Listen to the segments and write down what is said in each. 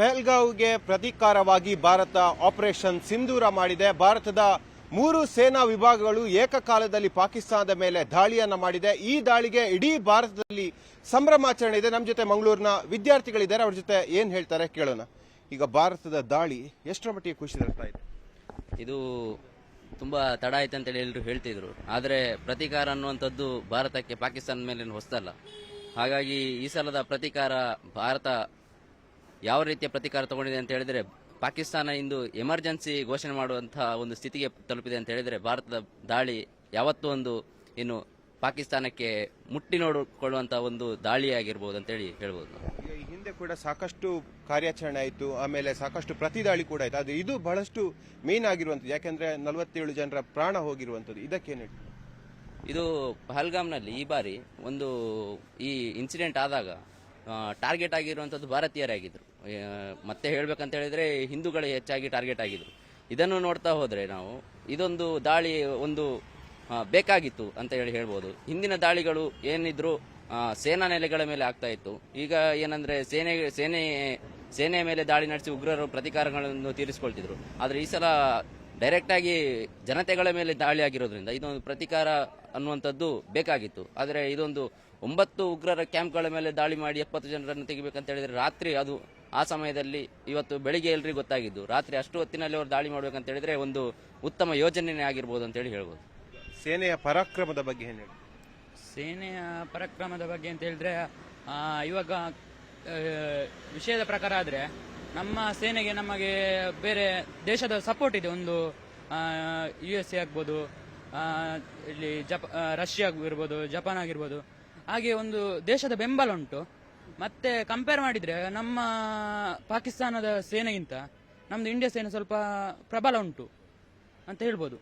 ಪೆಹಲ್ಗಾವ್ಗೆ ಪ್ರತೀಕಾರವಾಗಿ Bharat operation ಸಿಂಧೂರ ಮಾಡಿದೆ. ಭಾರತದ ಮೂರು ಸೇನಾ ವಿಭಾಗಗಳು ಏಕಕಾಲದಲ್ಲಿ ಪಾಕಿಸ್ತಾನದ ಮೇಲೆ ದಾಳಿಯನ್ನು ಮಾಡಿದೆ. ಈ ದಾಳಿಗೆ ಇಡೀ ಭಾರತದಲ್ಲಿ ಸಂಭ್ರಮಾಚರಣೆ ಇದೆ. ನಮ್ಮ ಜೊತೆ ಮಂಗಳೂರಿನ ವಿದ್ಯಾರ್ಥಿಗಳಿದ್ದಾರೆ. ಅವ್ರ ಜೊತೆ ಏನು ಹೇಳ್ತಾರೆ ಕೇಳೋಣ. ಈಗ ಭಾರತದ ದಾಳಿ ಎಷ್ಟರ ಮಟ್ಟಿಗೆ ಖುಷಿ ತರ್ತಾ ಇದೆ? ಇದು ತುಂಬ ತಡ ಆಯ್ತು ಅಂತೇಳಿ ಎಲ್ಲರೂ ಹೇಳ್ತಿದ್ರು. ಆದರೆ ಪ್ರತೀಕಾರ ಅನ್ನುವಂಥದ್ದು ಭಾರತಕ್ಕೆ ಪಾಕಿಸ್ತಾನ ಮೇಲೆ ಹೊಸ್ತಲ್ಲ ಹಾಗಾಗಿ ಈ ಸಲದ ಪ್ರತೀಕಾರ ಭಾರತ ಯಾವ ರೀತಿಯ ಪ್ರತೀಕಾರ ತಗೊಂಡಿದೆ ಅಂತ ಹೇಳಿದ್ರೆ ಪಾಕಿಸ್ತಾನ ಇಂದು ಎಮರ್ಜೆನ್ಸಿ ಘೋಷಣೆ ಮಾಡುವಂತಹ ಒಂದು ಸ್ಥಿತಿಗೆ ತಲುಪಿದೆ ಅಂತ ಹೇಳಿದ್ರೆ ಭಾರತದ ದಾಳಿ ಯಾವತ್ತೂ ಒಂದು ಇನ್ನು ಪಾಕಿಸ್ತಾನಕ್ಕೆ ಮುಟ್ಟಿ ನೋಡಿಕೊಳ್ಳುವಂತಹ ಒಂದು ದಾಳಿಯಾಗಿರ್ಬೋದು ಅಂತೇಳಿ ಹೇಳ್ಬೋದು. ಈ ಹಿಂದೆ ಕೂಡ ಸಾಕಷ್ಟು ಕಾರ್ಯಾಚರಣೆ ಆಯಿತು ಆಮೇಲೆ ಸಾಕಷ್ಟು ಪ್ರತಿದಾಳಿ ಕೂಡ ಆಯಿತು. ಅದು ಇದು ಬಹಳಷ್ಟು ಮೇನ್ ಆಗಿರುವಂಥದ್ದು ಯಾಕೆಂದ್ರೆ ನಲವತ್ತೇಳು ಜನರ ಪ್ರಾಣ ಹೋಗಿರುವಂಥದ್ದು. ಇದಕ್ಕೇನು? ಇದು ಪಹಲ್ಗಾಮ್ನಲ್ಲಿ ಈ ಬಾರಿ ಒಂದು ಈ ಇನ್ಸಿಡೆಂಟ್ ಆದಾಗ ಟಾರ್ಗೆಟ್ ಆಗಿರುವಂಥದ್ದು ಭಾರತೀಯರೇ ಆಗಿದ್ರು. ಮತ್ತೆ ಹೇಳಬೇಕಂತ ಹೇಳಿದರೆ ಹಿಂದೂಗಳೇ ಹೆಚ್ಚಾಗಿ ಟಾರ್ಗೆಟ್ ಆಗಿದ್ರು. ಇದನ್ನು ನೋಡ್ತಾ ಹೋದರೆ ನಾವು ಇದೊಂದು ದಾಳಿ, ಒಂದು ಬೇಕಾಗಿತ್ತು ಅಂತ ಹೇಳಿ ಹೇಳ್ಬೋದು. ಹಿಂದಿನ ದಾಳಿಗಳು ಏನಿದ್ರು ಸೇನಾ ನೆಲೆಗಳ ಮೇಲೆ ಆಗ್ತಾ ಇತ್ತು. ಈಗ ಏನಂದ್ರೆ ಸೇನೆ ಸೇನೆ ಸೇನೆಯ ಮೇಲೆ ದಾಳಿ ನಡೆಸಿ ಉಗ್ರರು ಪ್ರತಿಕಾರಗಳನ್ನು ತೀರಿಸಿಕೊಳ್ತಿದ್ರು. ಆದರೆ ಈ ಸಲ ಡೈರೆಕ್ಟ್ ಆಗಿ ಜನತೆಗಳ ಮೇಲೆ ದಾಳಿ ಆಗಿರೋದ್ರಿಂದ ಇದೊಂದು ಪ್ರತೀಕಾರ ಅನ್ನುವಂಥದ್ದು ಬೇಕಾಗಿತ್ತು. ಆದರೆ ಇದೊಂದು ಒಂಬತ್ತು ಉಗ್ರರ ಕ್ಯಾಂಪ್ಗಳ ಮೇಲೆ ದಾಳಿ ಮಾಡಿ ಎಪ್ಪತ್ತು ಜನರನ್ನು ತೆಗಿಬೇಕಂತ ಹೇಳಿದರೆ ರಾತ್ರಿ ಅದು ಆ ಸಮಯದಲ್ಲಿ ಇವತ್ತು ಬೆಳಿಗ್ಗೆ ಎಲ್ರಿಗೂ ಗೊತ್ತಾಗಿದ್ದು. ರಾತ್ರಿ ಅಷ್ಟು ಹೊತ್ತಿನಲ್ಲಿ ಅವರು ದಾಳಿ ಮಾಡಬೇಕಂತ ಹೇಳಿದರೆ ಒಂದು ಉತ್ತಮ ಯೋಜನೆಯೇ ಆಗಿರ್ಬೋದು ಅಂತೇಳಿ ಹೇಳ್ಬೋದು. ಸೇನೆಯ ಪರಾಕ್ರಮದ ಬಗ್ಗೆ ಏನು ಹೇಳಿ ಸೇನೆಯ ಪರಾಕ್ರಮದ ಬಗ್ಗೆ ಅಂತ ಹೇಳಿದ್ರೆ ಆ, ಇವಾಗ ಆ, ವಿಷಯದ ಪ್ರಕಾರ ಆದರೆ ನಮ್ಮ ಸೇನೆಗೆ ನಮಗೆ ಬೇರೆ ದೇಶದ ಸಪೋರ್ಟ್ ಇದೆ. ಒಂದು ಯು ಎಸ್ ಎ ಆಗ್ಬೋದು ಇಲ್ಲಿ ಜಪ ರಷ್ಯಾ ಆಗಿರ್ಬೋದು ಜಪಾನ್ ಆಗಿರ್ಬೋದು ಹಾಗೆ ಒಂದು ದೇಶದ ಬೆಂಬಲ ಉಂಟು. ಮತ್ತೆ ಕಂಪೇರ್ ಮಾಡಿದ್ರೆ ನಮ್ಮ ಪಾಕಿಸ್ತಾನದ ಸೇನೆಗಿಂತ ನಮ್ದು ಇಂಡಿಯಾ ಸೇನೆ ಸ್ವಲ್ಪ ಪ್ರಬಲ ಉಂಟು ಅಂತ ಹೇಳ್ಬೋದು.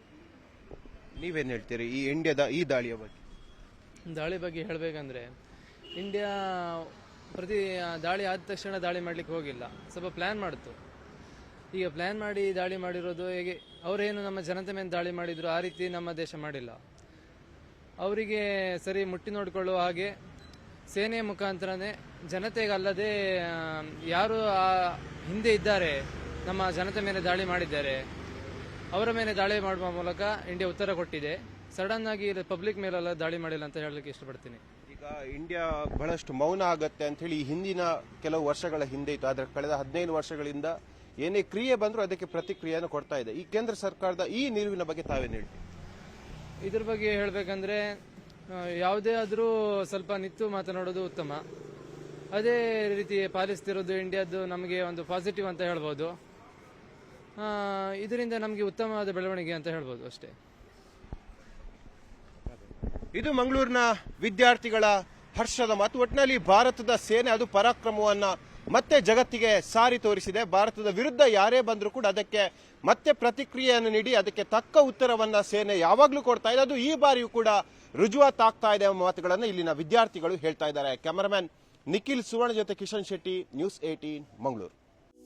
ನೀವೇನು ಹೇಳ್ತೀರಿ ಈ ಇಂಡಿಯಾದ ಈ ದಾಳಿಯ ಬಗ್ಗೆ? ದಾಳಿ ಬಗ್ಗೆ ಹೇಳಬೇಕಂದ್ರೆ ಇಂಡಿಯಾ ಪ್ರತಿ ದಾಳಿ ಆದ ತಕ್ಷಣ ದಾಳಿ ಮಾಡ್ಲಿಕ್ಕೆ ಹೋಗಿಲ್ಲ. ಸ್ವಲ್ಪ ಪ್ಲಾನ್ ಮಾಡಿತು. ಈಗ ಪ್ಲಾನ್ ಮಾಡಿ ದಾಳಿ ಮಾಡಿರೋದು ಹೇಗೆ? ಅವರೇನು ನಮ್ಮ ಜನತೆ ಮೇಲೆ ದಾಳಿ ಮಾಡಿದ್ರು, ಆ ರೀತಿ ನಮ್ಮ ದೇಶ ಮಾಡಿಲ್ಲ. ಅವರಿಗೆ ಸರಿ ಮುಟ್ಟಿ ನೋಡಿಕೊಳ್ಳುವ ಹಾಗೆ ಸೇನೆಯ ಮುಖಾಂತರನೇ ಜನತೆಗಲ್ಲದೆ ಯಾರು ಆ ಹಿಂದೆ ಇದ್ದಾರೆ, ನಮ್ಮ ಜನತೆ ಮೇಲೆ ದಾಳಿ ಮಾಡಿದ್ದಾರೆ, ಅವರ ಮೇಲೆ ದಾಳಿ ಮಾಡುವ ಮೂಲಕ ಇಂಡಿಯಾ ಉತ್ತರ ಕೊಟ್ಟಿದೆ. ಸಡನ್ ಆಗಿ ಪಬ್ಲಿಕ್ ಮೇಲೆಲ್ಲ ದಾಳಿ ಮಾಡಿಲ್ಲ ಅಂತ ಹೇಳಲಿಕ್ಕೆ ಇಷ್ಟಪಡ್ತೀನಿ. ಈಗ ಇಂಡಿಯಾ ಬಹಳಷ್ಟು ಮೌನ ಆಗತ್ತೆ ಅಂತ ಹೇಳಿ ಹಿಂದಿನ ಕೆಲವು ವರ್ಷಗಳ ಹಿಂದೆ ಇತ್ತು. ಆದರೆ ಕಳೆದ ಹದಿನೈದು ವರ್ಷಗಳಿಂದ ಏನೇ ಕ್ರಿಯೆ ಬಂದರೂ ಅದಕ್ಕೆ ಪ್ರತಿಕ್ರಿಯೆಯನ್ನು ಕೊಡ್ತಾ ಇದೆ. ಈ ಕೇಂದ್ರ ಸರ್ಕಾರದ ಈ ನಿಲುವಿನ ಬಗ್ಗೆ ತಾವೇನು ಹೇಳ್ತೀವಿ ಇದ್ರ ಬಗ್ಗೆ ಹೇಳಬೇಕಂದ್ರೆ ಯಾವುದೇ ಆದರೂ ಸ್ವಲ್ಪ ನಿತ್ತು ಮಾತನಾಡೋದು ಉತ್ತಮ. ಅದೇ ರೀತಿ ಪಾಲಿಸ್ತಿರೋದು ಇಂಡಿಯಾದ್ದು ನಮಗೆ ಒಂದು ಪಾಸಿಟಿವ್ ಅಂತ ಹೇಳ್ಬೋದು. ಇದರಿಂದ ನಮಗೆ ಉತ್ತಮವಾದ ಬೆಳವಣಿಗೆ ಅಂತ ಹೇಳ್ಬೋದು ಅಷ್ಟೇ. ಇದು ಮಂಗಳೂರಿನ ವಿದ್ಯಾರ್ಥಿಗಳ ಹರ್ಷದ ಮಾತು. ಒಟ್ಟಿನಲ್ಲಿ ಭಾರತದ ಸೇನೆ ಅದು ಪರಾಕ್ರಮವನ್ನ ಮತ್ತೆ ಜಗತ್ತಿಗೆ ಸಾರಿ ತೋರಿಸಿದೆ. ಭಾರತದ ವಿರುದ್ಧ ಯಾರೇ ಬಂದರೂ ಕೂಡ ಅದಕ್ಕೆ ಮತ್ತೆ ಪ್ರತಿಕ್ರಿಯೆಯನ್ನು ನೀಡಿ, ಅದಕ್ಕೆ ತಕ್ಕ ಉತ್ತರವನ್ನ ಸೇನೆ ಯಾವಾಗಲೂ ಕೊಡ್ತಾ ಇದೆ. ಅದು ಈ ಬಾರಿಯೂ ಕೂಡ ರುಜುವಾತಾಗ್ತಾ ಇದೆ ಎಂಬ ಮಾತುಗಳನ್ನು ಇಲ್ಲಿನ ವಿದ್ಯಾರ್ಥಿಗಳು ಹೇಳ್ತಾ ಇದ್ದಾರೆ. ಕ್ಯಾಮರಾಮನ್ ನಿಖಿಲ್ ಸುವರ್ಣ ಜೊತೆ ಕಿಶನ್ ಶೆಟ್ಟಿ, ನ್ಯೂಸ್ ಏಟೀನ್ ಮಂಗಳೂರು.